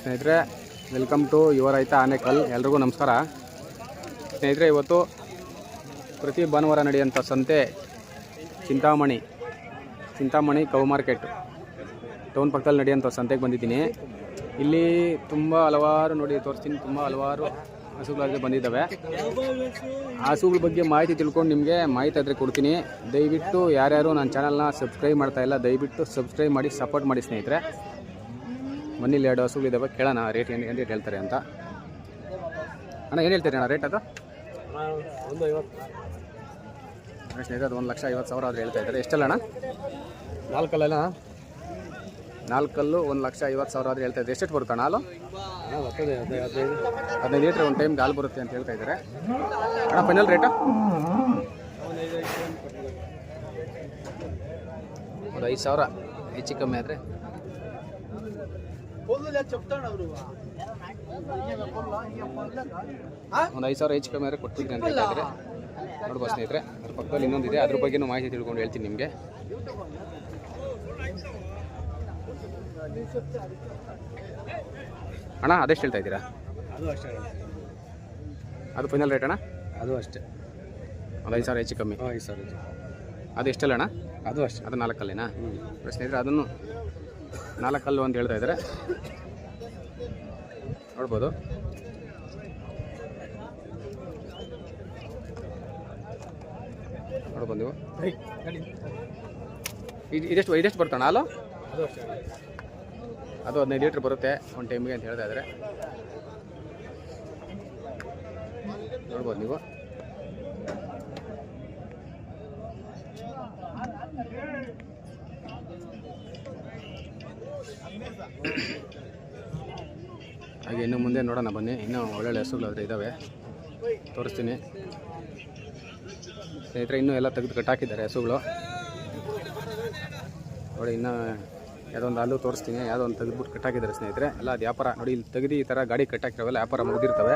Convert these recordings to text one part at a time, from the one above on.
ಸ್ನೇಹಿತರೆ welcome to your ರೈತ ಆನೆಕಲ್. ಎಲ್ರಿಗೂ ನಮಸ್ಕಾರ. ಸ್ನೇಹಿತರೆ, ಇವತ್ತು ಪ್ರತಿ ಭಾನುವಾರ ನಡೆಯುವಂಥ ಸಂತೆ Chintamani Chintamani cow market town ಪಕ್ಕದಲ್ಲಿ ನಡೆಯುವಂಥ ಸಂತೆಗೆ ಬಂದಿದ್ದೀನಿ. ಇಲ್ಲಿ ತುಂಬ ಹಲವಾರು ನೋಡಿ ತೋರಿಸ್ತೀನಿ. ತುಂಬ ಹಲವಾರು ಹಸುಗಳಾಗಿ ಬಂದಿದ್ದಾವೆ. ಹಸುಗಳ ಬಗ್ಗೆ ಮಾಹಿತಿ ತಿಳ್ಕೊಂಡು ನಿಮಗೆ ಮಾಹಿತಿ ಆದರೆ ಕೊಡ್ತೀನಿ. ದಯವಿಟ್ಟು ಯಾರ್ಯಾರು ನನ್ನ ಚಾನಲ್ನ ಸಬ್ಸ್ಕ್ರೈಬ್ ಮಾಡ್ತಾ ಇಲ್ಲ, ದಯವಿಟ್ಟು ಸಬ್ಸ್ಕ್ರೈಬ್ ಮಾಡಿ ಸಪೋರ್ಟ್ ಮಾಡಿ ಸ್ನೇಹಿತರೆ. ಮನೇಲಿ ಎರಡು ಹಸುಗಳಿದ್ದಾವೆ ಕೇಳೋಣ ರೇಟ್ ಏನು ಏನು ರೇಟ್ ಹೇಳ್ತಾರೆ ಅಂತ. ಅಣ್ಣ ಏನು ಹೇಳ್ತೀರಿ ಅಣ್ಣ ರೇಟ್ ಅದು? ಒಂದು ಐವತ್ತು ಅಣ್ಣ ಸ್ನೇಹಿತರೆ ಅದು ಒಂದು ಲಕ್ಷ ಐವತ್ತು ಸಾವಿರ ಆದರೆ ಹೇಳ್ತಾ ಇದ್ದಾರೆ. ಎಷ್ಟಲ್ಲ ಅಣ್ಣ? ನಾಲ್ಕಲ್ಲ ನಾಲ್ಕಲ್ಲು ಒಂದು ಲಕ್ಷ ಐವತ್ತು ಸಾವಿರ ಆದರೆ ಹೇಳ್ತಾ ಇದ್ದಾರೆ. ಎಷ್ಟು ಬರುತ್ತೆ ಅಣ್ಣ ಹಾಲು ಹದಿನೈದು ಲೀಟ್ರ್ ಒಂದು ಟೈಮ್ ಹಾಲು ಬರುತ್ತೆ ಅಂತ ಹೇಳ್ತಾ ಇದ್ದಾರೆ. ಅಣ್ಣ ಫೈನಲ್ ರೇಟು ಒಂದು ಐದು ಸಾವಿರ ಹೆಚ್ಚು ಕಮ್ಮಿ ಆದರೆ. ಒಂದು ಐದು ಸಾವಿರ ಹೆಚ್ಚು ಕಮ್ಮಿ ಆದರೆ ಕೊಟ್ಟಿದ್ದೆ ಅಂತ ಹೇಳಿದ್ರೆ ನೋಡ್ಬೋದು ಸ್ನೇಹಿತರೆ ಅದ್ರ ಪಕ್ಕದಲ್ಲಿ ಇನ್ನೊಂದಿದೆ. ಅದ್ರ ಬಗ್ಗೆನೂ ಮಾಹಿತಿ ತಿಳ್ಕೊಂಡು ಹೇಳ್ತೀನಿ ನಿಮಗೆ. ಅಣ್ಣ ಅದೆಷ್ಟು ಹೇಳ್ತಾ ಇದ್ದೀರಾ? ಅದು ಅಷ್ಟೇ ಅದು ಫೈನಲ್ ರೇಟ್ ಅಣ್ಣ? ಅದು ಅಷ್ಟೇ. ಒಂದು ಐದು ಸಾವಿರ ಹೆಚ್ಚು ಕಮ್ಮಿ. ಐದು ಸಾವಿರ ಅದು ಎಷ್ಟಲ್ಲ ಅಣ್ಣ? ಅದು ಅಷ್ಟೇ. ಅದು ನಾಲ್ಕಲ್ಲೇನಾ? ಸ್ನೇಹಿತರೆ ಅದನ್ನು ನಾಲ್ಕಲ್ಲು ಅಂತ ಹೇಳ್ತಾ ಇದ್ದಾರೆ. ನೋಡ್ಬೋದು. ನೋಡ್ಬೋದು ನೀವು. ಇದು ಇದೆಷ್ಟು ಇದೆಷ್ಟು ಬರ್ತಾಣ ಹಾಲು? ಅದು ಹದಿನೈದು ಲೀಟ್ರ್ ಬರುತ್ತೆ ಒಂದು ಟೈಮಿಗೆ ಅಂತ ಹೇಳ್ತಾ ಇದ್ದಾರೆ. ನೋಡ್ಬೋದು ನೀವು. ಹಾಗೆ ಇನ್ನು ಮುಂದೆ ನೋಡೋಣ, ಬನ್ನಿ. ಇನ್ನೂ ಒಳ್ಳೊಳ್ಳೆ ಹಸುಗಳು ಅದ್ರ ಇದ್ದಾವೆ ತೋರಿಸ್ತೀನಿ. ಸ್ನೇಹಿತರೆ, ಇನ್ನೂ ಎಲ್ಲ ತೆಗೆದು ಕಟ್ಟಾಕಿದ್ದಾರೆ ಹಸುಗಳು. ನೋಡಿ, ಇನ್ನೂ ಯಾವುದೊಂದು ಅಲ್ಲೂ ತೋರಿಸ್ತೀನಿ. ಯಾವುದೋ ಒಂದು ತೆಗೆದ್ಬಿಟ್ಟು ಕಟ್ಟಾಕಿದ್ದಾರೆ ಸ್ನೇಹಿತರೆ. ಎಲ್ಲ ವ್ಯಾಪಾರ. ನೋಡಿ, ಇಲ್ಲಿ ತೆಗೆದು ಈ ಥರ ಗಾಡಿ ಕಟ್ಟಾಕಿರೋವೆಲ್ಲ ವ್ಯಾಪಾರ ಮುಗಿದಿರ್ತವೆ.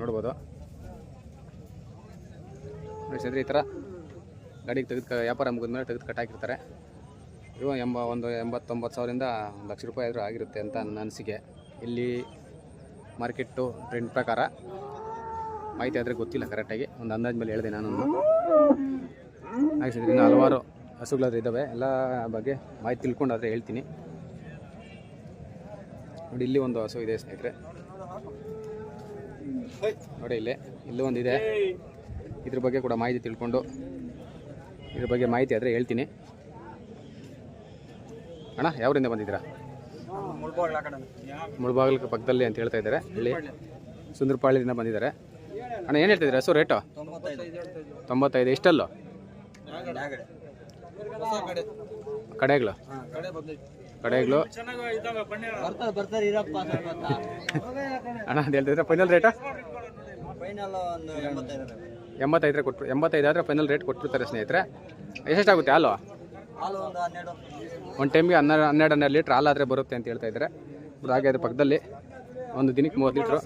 ನೋಡ್ಬೋದು. ನೋಡಿ ಸ್ನೇಹಿತರೆ, ಈ ಥರ ಗಾಡಿಗೆ ತೆಗೆದು ವ್ಯಾಪಾರ ವ್ಯಾಪಾರ ಮುಗಿದ್ಮೇಲೆ ತೆಗೆದು ಕಟ್ಟಾಕಿರ್ತಾರೆ. ಇವು ಎಂಬ ಒಂದು ಎಂಬತ್ತೊಂಬತ್ತು ಸಾವಿರದಿಂದ ಒಂದು ಲಕ್ಷ ರೂಪಾಯಿ ಆದರೂ ಆಗಿರುತ್ತೆ ಅಂತ ನನ್ನ ಅನಿಸಿಕೆ. ಇಲ್ಲಿ ಮಾರ್ಕೆಟ್ಟು ಟ್ರೆಂಡ್ ಪ್ರಕಾರ ಮಾಹಿತಿ ಆದರೆ ಗೊತ್ತಿಲ್ಲ ಕರೆಕ್ಟಾಗಿ ಒಂದು ಅಂದಾಜು ಮೇಲೆ ಹೇಳಿದೆ ನಾನು ಹಾಗೆ ಇನ್ನು ಹಲವಾರು ಹಸುಗಳಾದ್ರೆ ಇದ್ದಾವೆ. ಎಲ್ಲ ಬಗ್ಗೆ ಮಾಹಿತಿ ತಿಳ್ಕೊಂಡಾದರೆ ಹೇಳ್ತೀನಿ. ನೋಡಿ, ಇಲ್ಲಿ ಒಂದು ಹಸು ಇದೆ ಸ್ನೇಹಿತರೆ. ನೋಡಿ ಇಲ್ಲಿ, ಇಲ್ಲೂ ಇದೆ. ಇದ್ರ ಬಗ್ಗೆ ಕೂಡ ಮಾಹಿತಿ ತಿಳ್ಕೊಂಡು, ಇದ್ರ ಬಗ್ಗೆ ಮಾಹಿತಿ ಆದರೆ ಹೇಳ್ತೀನಿ. ಅಣ್ಣ ಯಾವರಿಂದ ಬಂದಿದ್ದೀರಾ? ಮುಳಬಾಗಿಲು ಪಕ್ಕದಲ್ಲಿ ಅಂತ ಹೇಳ್ತಾ ಇದ್ದಾರೆ. ಇಲ್ಲಿ ಸುಂದರಪಾಳ್ಯದಿಂದ ಬಂದಿದ್ದಾರೆ. ಅಣ್ಣ, ಏನು ಹೇಳ್ತಿದ್ದೀರಾ ಸೊ ರೇಟು ತೊಂಬತ್ತೈದು. ಎಷ್ಟಲ್ಲೋ? ಕಡೆಗಳು. ಕಡೆಗಳು. ಅಣ್ಣ ಅಂತ ಹೇಳ್ತಿದ್ರೆ ಫೈನಲ್ ರೇಟಾ ಎಂಬತ್ತೈದರ ಕೊಟ್ಟು ಎಂಬತ್ತೈದು ಆದರೆ ಫೈನಲ್ ರೇಟ್ ಕೊಟ್ಟಿರ್ತಾರೆ ಸ್ನೇಹಿತರೆ. ಎಷ್ಟೆಷ್ಟಾಗುತ್ತೆ ಹಾಲು? ಒಂದು ಟೈಮ್ಗೆ ಹನ್ನೆರಡು ಹನ್ನೆರಡು ಹನ್ನೆರಡು ಲೀಟ್ರ್ ಹಾಲು ಆದರೆ ಬರುತ್ತೆ ಅಂತ ಹೇಳ್ತಾ ಇದ್ದಾರೆ. ಹಾಗೆ ಅದ್ರ ಪಕ್ಕದಲ್ಲಿ ಒಂದು ದಿನಕ್ಕೆ ಮೂವತ್ತು ಲೀಟ್ರು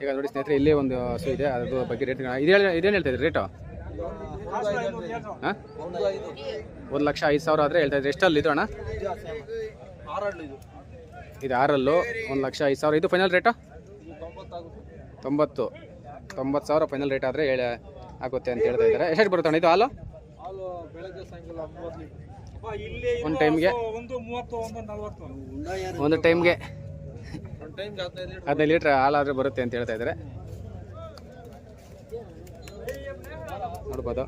ಈಗ ನೋಡಿ ಸ್ನೇಹಿತರೆ, ಇಲ್ಲೇ ಒಂದು ಹಸು ಇದೆ. ಅದ್ರ ಬಗ್ಗೆ ರೇಟ್ ಇದು ಹೇಳಿ ಇದೇನು ಹೇಳ್ತಾ ಇದ್ರಿ ರೇಟು ಹಾಂ? ಒಂದು ಲಕ್ಷ ಐದು ಸಾವಿರ ಆದರೆ ಹೇಳ್ತಾ ಇದ್ರಿ. ಎಷ್ಟಲ್ಲಿ ಇದು ಅಣ್ಣ? ಇದು ಆರಲ್ಲು. ಒಂದು ಲಕ್ಷ ಐದು ಸಾವಿರ. ಇದು ಫೈನಲ್ ರೇಟು ತೊಂಬತ್ತು. ತೊಂಬತ್ತು ಸಾವಿರ ಫೈನಲ್ ರೇಟ್ ಆದರೆ ಹೇಳ ಆಗುತ್ತೆ ಅಂತ ಹೇಳ್ತಾ ಇದ್ದಾರೆ. ಎಷ್ಟು ಬರುತ್ತೆ ಅಣ್ಣ ಇದು ಹಾಲು? ಹಾಲು ಬೆಳಗ್ಗೆ ಸಾಯಂಕಾಲ ಮೂವತ್ತು ಲೀಟರ್. ಒಂದು ಟೈಮ್ಗೆ? ಒಂದು ಮೂವತ್ತು ಒಂದು ನಲ್ವತ್ತು. ಒಂದು ಟೈಮ್ಗೆ? ಒಂದು ಟೈಮ್ಗೆ ಹದಿನೈದು ಲೀಟರ್ ಹದಿನೈದು ಲೀಟ್ರ್ ಹಾಲಾದರೆ ಬರುತ್ತೆ ಅಂತ ಹೇಳ್ತಾ ಇದ್ದಾರೆ. ನೋಡ್ಬೋದು.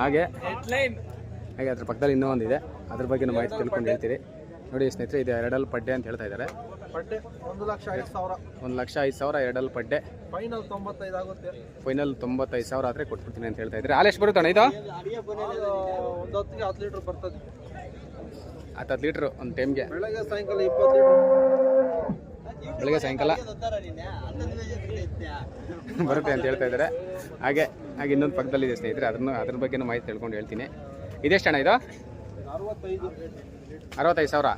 ಹಾಗೆ. ಹಾಗೆ ಅದ್ರ ಪಕ್ಕದಲ್ಲಿ ಇನ್ನೂ ಒಂದಿದೆ. ಅದ್ರ ಬಗ್ಗೆ ಮಾಹಿತಿ ತಿಳ್ಕೊಂಡು ಹೇಳ್ತೀರಿ. ನೋಡಿ ಸ್ನೇಹಿತರೆ ಇದು ಎರಡಲ್ ಪಡ್ಡೆ ಅಂತ ಹೇಳ್ತಾ ಇದ್ದಾರೆ. ಬಡ್ಡೆ ಒಂದು ಲಕ್ಷ ಐದು ಸಾವಿರ. ಒಂದು ಲಕ್ಷ ಐದು ಸಾವಿರ ಎರಡಲ್ ಪಡ್ಡೆ. ಫೈನಲ್ ತೊಂಬತ್ತೈದು ಆಗುತ್ತೆ. ಫೈನಲ್ ತೊಂಬತ್ತೈದು ಸಾವಿರ ಆದರೆ ಕೊಟ್ಬಿಡ್ತೀನಿ ಅಂತ ಹೇಳ್ತಾ ಇದ್ದಾರೆ. ಆಲೇಶ್ ಎಷ್ಟು ಬರುತ್ತೆ ಅಣ್ಣ ಇದು? ಒಂದು ಹೊತ್ತಿಗೆ ಹತ್ತು ಲೀಟರ್ ಬರ್ತದೆ. ಹತ್ತು ಹತ್ತು ಲೀಟ್ರು ಒಂದು ಟೈಮ್ಗೆ. ಬೆಳಗ್ಗೆ ಸಾಯಂಕಾಲ ಇಪ್ಪತ್ತು ಲೀಟರ್. ಬೆಳಗ್ಗೆ ಸಾಯಂಕಾಲ. ಬರುತ್ತೆ ಅಂತ ಹೇಳ್ತಾ ಇದ್ದಾರೆ. ಹಾಗೆ ಹಾಗೆ ಇನ್ನೊಂದು ಪಕ್ಕದಲ್ಲಿ ಇದೆ ಸ್ನೇಹಿತರೆ ಅದನ್ನು ಅದ್ರ ಬಗ್ಗೆನೂ ಮಾಹಿತಿ ತಿಳ್ಕೊಂಡು ಹೇಳ್ತೀನಿ. ಇದೆಷ್ಟು ಅಣ್ಣ ಇದು? ಅರವತ್ತೈದು ಸಾವಿರ?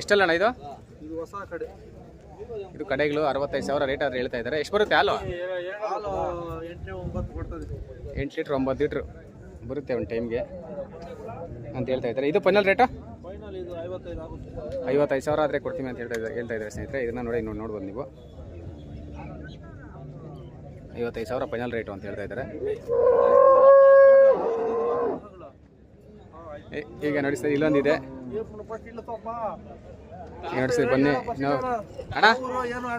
ಎಷ್ಟಲ್ಲಣ್ಣ ಇದು? ಇದು ಹೊಸ ಕಡೆ. ಇದು ಕಡೆಗಳು ಅರವತ್ತೈದು ಸಾವಿರ ರೇಟ್ ಆದ್ರೆ ಹೇಳ್ತಾ ಇದ್ದಾರೆ. ಎಷ್ಟು ಬರುತ್ತೆ ಹಾಲು? ಎಂಟು ಲೀಟ್ರ್ ಒಂಬತ್ತು ಲೀಟ್ರ್ ಬರುತ್ತೆ ಒಂದು ಟೈಮ್ಗೆ ಅಂತ ಹೇಳ್ತಾ ಇದ್ದಾರೆ. ಇದು ಫೈನಲ್ ರೇಟಾ ಐವತ್ತೈದು ಸಾವಿರ ಆದರೆ ಕೊಡ್ತೀನಿ ಅಂತ ಹೇಳ್ತಾ ಇದ್ದಾರೆ ಹೇಳ್ತಾ ಇದ್ದಾರೆ ಸ್ನೇಹಿತರೆ. ಇದನ್ನ ನೋಡಿ ನೋಡಿ ನೋಡ್ಬೋದು ನೀವು. ಐವತ್ತೈದು ಸಾವಿರ ಫೈನಲ್ ರೇಟು ಅಂತ ಹೇಳ್ತಾ ಇದ್ದಾರೆ. ಈಗ ನೋಡಿ ಸರ್ ಇಲ್ಲೊಂದಿದೆ. ನೋಡಿ ಸರ್ ಬನ್ನಿ ನಾವು ಅಣ್ಣ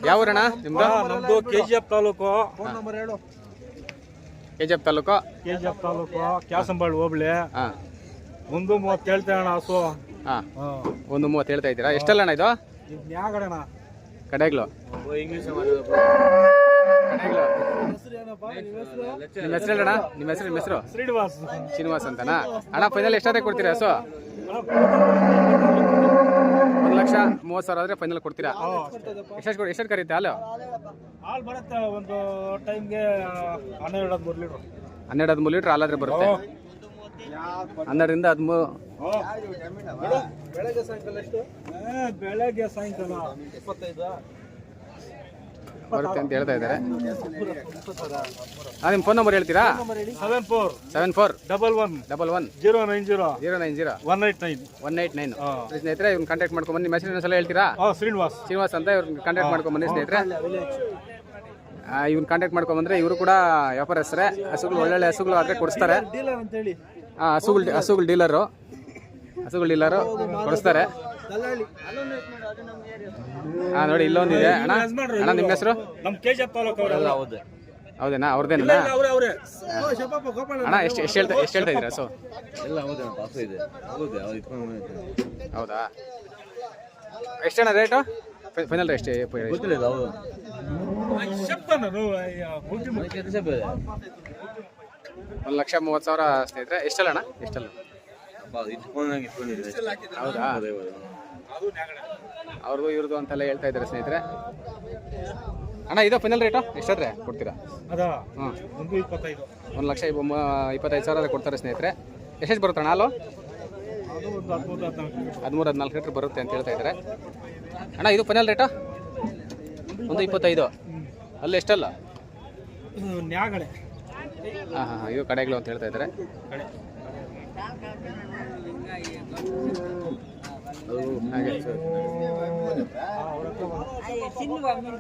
ಯಾವ ಊರಣ್ಣ ನಿಮ್ದು? ನಮ್ದು K G F taluk. Phone number ಹೇಳು. K G F taluk? K G F taluk Kyasambal hobli. ಹಾಂ. ಒಂದು ಮೂವತ್ತು ಹೇಳ್ತೇವೆ ಅಣ್ಣ ಹಸು. ಹಾಂ. ಒಂದು ಮೂವತ್ತು ಹೇಳ್ತಾ ಇದ್ದೀರಾ? ಎಷ್ಟಲ್ಲ ಅಣ್ಣ ಇದು ಕಡೆಗ್ಲು. ಇಂಗ್ಲೀಷ್ ಹೆಸರು ಏನಪ್ಪ? ನಿಮ್ಮ ಹೆಸರು ಅಣ್ಣ ಹೆಸರು ನಿಮ್ಮ ಹೆಸರು? ನಿಮ್ಮ ಹೆಸರು ಶ್ರೀನಿವಾಸ್. ಶ್ರೀನಿವಾಸ್ ಅಂತನಾ? ಅಣ್ಣ ಫೈನಲ್ ಎಷ್ಟಾದ್ರೆ ಕೊಡ್ತೀರಾ ಸೊ? ಒಂದು ಲಕ್ಷ ಮೂವತ್ತು ಸಾವಿರ ಆದರೆ ಫೈನಲ್ ಕೊಡ್ತೀರಾ? ಎಷ್ಟು ಕೊಡಿ ಎಷ್ಟು ಕರೀತೆ ಹಾಲು? ಹಾಲು ಬರುತ್ತೆ ಒಂದು ಟೈಮ್ಗೆ ಹನ್ನೆರಡು ಹದಿಮೂರು ಲೀಟ್ರ್. ಹನ್ನೆರಡು ಹದಿಮೂರು ಲೀಟ್ರ್ ಹಾಲಾದ್ರೆ ಬರುತ್ತೆ. ಹನ್ನೆರಡರಿಂದ ಹದಿಮೂರು ಬೆಳಗ್ಗೆ ಸಾಯಂಕಾಲ ಎಷ್ಟು? ಬೆಳಗ್ಗೆ ಸಾಯಂಕಾಲ. ಇಪ್ಪತ್ತೈದು? ಬರುತ್ತೆ ಅಂತ ಹೇಳ್ತಾ ಇದ್ದಾರೆ. ಹಾಂ ನಿಮ್ಮ ಫೋನ್ ನಂಬರ್ ಹೇಳ್ತೀರಾ? Seven four seven four double one double one zero nine zero zero nine zero one eight nine one eight nine ಹಾಂ. ಸ್ನೇಹಿತರೆ ಇವ್ನ ಕಾಂಟ್ಯಾಕ್ಟ್ ಮಾಡ್ಕೊಂಬನ್ನಿ ಮೆಸೇಜ್ ಸಲ ಹೇಳ್ತೀರಾ? ಹಾಂ ಶ್ರೀನಿವಾಸ್. ಶ್ರೀನಿವಾಸ್ ಅಂತ ಇವ್ರನ್ನ ಕಾಂಟ್ಯಾಕ್ಟ್ ಮಾಡ್ಕೊಂಬನ್ನಿ ಸ್ನೇಹಿತರೆ. ಇವ್ನ ಕಾಂಟ್ಯಾಕ್ಟ್ ಮಾಡ್ಕೊಂಬಂದ್ರೆ ಇವರು ಕೂಡ ವ್ಯಾಪಾರ ಹೆಸರೇ ಹಸುಗಳು ಒಳ್ಳೊಳ್ಳೆ ಹಸುಗಳು ಆದರೆ ಕೊಡಿಸ್ತಾರೆ. ಆ, ಹಸುಗಳು ಹಸುಗಳು ಡೀಲರು ಹಸುಗಳು ಡೀಲರು ಕೊಡಿಸ್ತಾರೆ. ದಲ್ಲಾಳಿ. ಹಾ ನೋಡಿ ಇಲ್ಲೊಂದಿದೆ. ಅಣ್ಣ ಅಣ್ಣ ನಿಮ್ಮ ಹೆಸರು ನಮ್ಮ ಕೆ ಹೌದು ಹೌದೇನಾ? ಅವ್ರದ್ದೇನಾ? ಅಣ್ಣ. ಎಷ್ಟು ಎಷ್ಟು ಹೇಳ್ತಾ ಎಷ್ಟು ಹೇಳ್ತಾ ಇದ್ದೀರಾ? ಸೊ. ಎಲ್ಲ ಹೌದು ಇದೆ. ಹೌದಾ ಎಷ್ಟಣ್ಣ ರೇಟು? ಫೈನಲ್ ರೇಟ್ ಗೊತ್ತಿಲ್ಲ ಹೌದು. ಒಂದು ಲಕ್ಷ ಮೂವತ್ತು ಸಾವಿರ ಸ್ನೇಹಿತರೆ ಎಷ್ಟಲ್ಲ ಅಣ್ಣ? ಎಷ್ಟಲ್ಲ? ಹೌದಾ? ಅವ್ರದ್ದು ಇವ್ರದ್ದು ಅಂತೆಲ್ಲ ಹೇಳ್ತಾ ಇದ್ದಾರೆ ಸ್ನೇಹಿತರೆ. ಅಣ್ಣ ಇದು ಫೈನಲ್ ರೇಟು ಎಷ್ಟಾದ್ರೆ ಕೊಡ್ತೀರಾ? ಒಂದು ಇಪ್ಪತ್ತೈದು. ಒಂದು ಲಕ್ಷ ಇಪ್ಪತ್ತೈದು ಸಾವಿರ ಕೊಡ್ತಾರೆ ಸ್ನೇಹಿತರೆ. ಎಷ್ಟೆಷ್ಟು ಬರುತ್ತೆ ಅಣ್ಣ ಹಾಲು? ಅದು ಒಂದು ಹದಿಮೂರು ಹದಿನಾಲ್ಕು. ಲೀಟ್ರ್ ಬರುತ್ತೆ ಅಂತ ಹೇಳ್ತಾ ಇದ್ದಾರೆ. ಅಣ್ಣ ಇದು ಫೈನಲ್ ರೇಟು ಒಂದು ಇಪ್ಪತ್ತೈದು. ಅಲ್ಲಿ ಎಷ್ಟಲ್ಲ? ಇದು ಹಾಂ ಹಾಂ ಹಾಂ ಇದು ಕಡೆಗಳು ಅಂತ ಹೇಳ್ತಾ ಇದ್ದಾರೆ.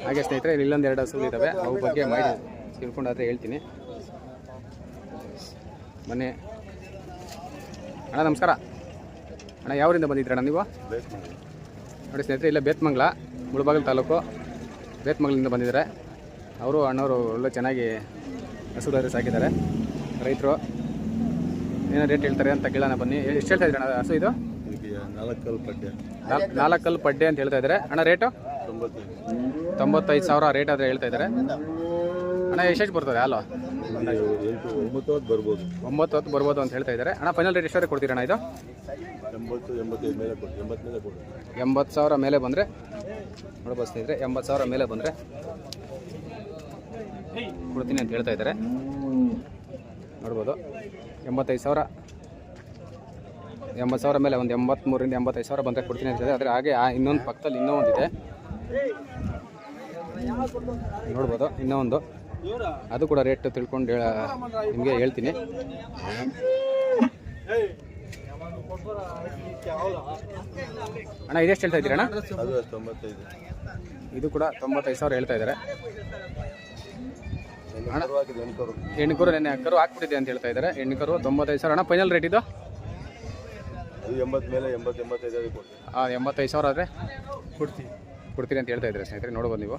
ಹಾಗೆ. ಸ್ನೇಹಿತರೆ, ಇಲ್ಲಿ ಇಲ್ಲೊಂದು ಎರಡು ಹಸುಗಳು ಇದ್ದಾವೆ ಅವು ಬಗ್ಗೆ ಮಾಹಿತಿ ತಿಳ್ಕೊಂಡಾದ್ರೆ ಹೇಳ್ತೀನಿ. ಬನ್ನಿ. ಅಣ್ಣ, ನಮಸ್ಕಾರ. ಅಣ್ಣ, ಯಾವರಿಂದ ಬಂದಿದ್ರಣ್ಣ ನೀವು? ನೋಡಿ ಸ್ನೇಹಿತರೆ, ಇಲ್ಲ ಬೇತ್ಮಂಗ್ಲ, ಮುಳಬಾಗಿಲು ತಾಲೂಕು. ಬೇತ್ಮಂಗ್ಲಿಂದ ಬಂದಿದ್ದಾರೆ. ಅವರು, ಅಣ್ಣವರು ಒಳ್ಳೆ ಚೆನ್ನಾಗಿ ಹಸುಗಾದ್ರೆ ಸಾಕಿದ್ದಾರೆ. ರೈತರು. ಏನೋ ರೇಟ್ ಹೇಳ್ತಾರೆ ಅಂತ ಕೇಳೋಣ ಬನ್ನಿ. ಎಷ್ಟು ಹೇಳ್ತಾ ಇದ್ರಣ್ಣ ಹಸು ಇದು? ನಾಲ್ಕಲ್ಲಿ ಪಡ್ಡೆ ಪಡ್ಡೆ ಅಂತ ಹೇಳ್ತಾ ಇದ್ದಾರೆ. ಅಣ್ಣ ರೇಟು ತೊಂಬತ್ತೈದು. ತೊಂಬತ್ತೈದು ಸಾವಿರ ರೇಟ್ ಆದರೆ ಹೇಳ್ತಾ ಇದ್ದಾರೆ. ಅಣ್ಣ ಎಷ್ಟೆಷ್ಟು ಬರ್ತದೆ ಅಲ್ವಾ ಒಂಬತ್ತು ಹೊತ್ತು ಬರ್ಬೋದು. ಒಂಬತ್ತು ಹೊತ್ತು ಬರ್ಬೋದು ಅಂತ ಹೇಳ್ತಾ ಇದ್ದಾರೆ. ಅಣ್ಣ ಫೈನಲ್ ರೇಟ್ ಎಷ್ಟೇ ಕೊಡ್ತೀರಣ್ಣ ಇದು? ಎಂಬತ್ತು ಎಂಬತ್ತೈದು ಮೇಲೆ ಕೊಡಿ ಎಂಬತ್ತು ಮೇಲೆ ಎಂಬತ್ತು ಸಾವಿರ ಮೇಲೆ ಬಂದರೆ ನೋಡ್ಬೋದು ಸ್ನೇಹಿತರೆ ಎಂಬತ್ತು ಸಾವಿರ ಮೇಲೆ ಬಂದರೆ ಕೊಡ್ತೀನಿ ಅಂತ ಹೇಳ್ತಾ ಇದ್ದಾರೆ. ನೋಡ್ಬೋದು. ಎಂಬತ್ತೈದು ಸಾವಿರ ಎಂಬತ್ತು ಸಾವಿರ ಮೇಲೆ ಒಂದು ಎಂಬತ್ತ್ಮೂರಿಂದ ಎಂಬತ್ತೈದು ಸಾವಿರ ಬಂದರೆ ಕೊಡ್ತೀನಿ ಅಂತ ಹೇಳಿದೆ ಆದರೆ ಹಾಗೆ ಆ ಇನ್ನೊಂದು ಪಕ್ಕದಲ್ಲಿ ಇನ್ನೂ ಒಂದಿದೆ. ನೋಡ್ಬೋದು, ಇನ್ನೂ ಒಂದು. ಅದು ಕೂಡ ರೇಟ್ ತಿಳ್ಕೊಂಡು ಹೇಳ, ನಿಮಗೆ ಹೇಳ್ತೀನಿ. ಅಣ್ಣ, ಇದೆಷ್ಟು ಹೇಳ್ತಾ ಇದ್ದೀರಣ್ಣ? ಇದು ಕೂಡ ತೊಂಬತ್ತೈದು ಸಾವಿರ ಹೇಳ್ತಾ ಇದ್ದಾರೆ. ಅಣ್ಣ ಹಾಕಿದೆ ಎಂಟು ಹೆಣ್ಕರು ನೆನ್ನೆ ಕರು ಹಾಕ್ಬಿಟ್ಟಿದೆ ಅಂತ ಹೇಳ್ತಾ ಇದ್ದಾರೆ. ಹೆಣ್ಕರು ತೊಂಬತ್ತೈದು ಸಾವಿರ. ಅಣ್ಣ ಫೈನಲ್ ರೇಟ್ ಇದು? ಎಂಬತ್ತು ಮೇಲೆ ಎಂಬತ್ತು ಎಂಬತ್ತೈದು ಕೊಡ್ತೀವಿ ಎಂಬತ್ತೈದು ಸಾವಿರ ಆದರೆ? ಕೊಡ್ತೀವಿ ಕೊಡ್ತೀರಿ ಅಂತ ಹೇಳ್ತಾ ಇದ್ದಾರೆ ಸ್ನೇಹಿತರೆ ನೋಡ್ಬೋದು ನೀವು.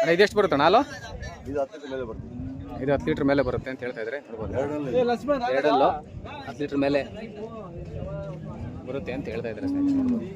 ಅಣ್ಣ ಇದೆಷ್ಟು ಬರುತ್ತೆ ಹಾಲು? ಇದು ಹತ್ತಕ್ಕೆ ಮೇಲೆ ಬರ್ತದೆ. ಇದು ಹತ್ತು ಲೀಟ್ರ್ ಮೇಲೆ ಬರುತ್ತೆ ಅಂತ ಹೇಳ್ತಾ ಇದ್ದಾರೆ ನೋಡ್ಬೋದು. ಎರಡಲ್ಲೂ ಹತ್ತು ಲೀಟ್ರ್ ಮೇಲೆ ಬರುತ್ತೆ ಅಂತ ಹೇಳ್ತಾ ಇದ್ದಾರೆ ಸ್ನೇಹಿತರೆ ನೋಡ್ಬೋದು.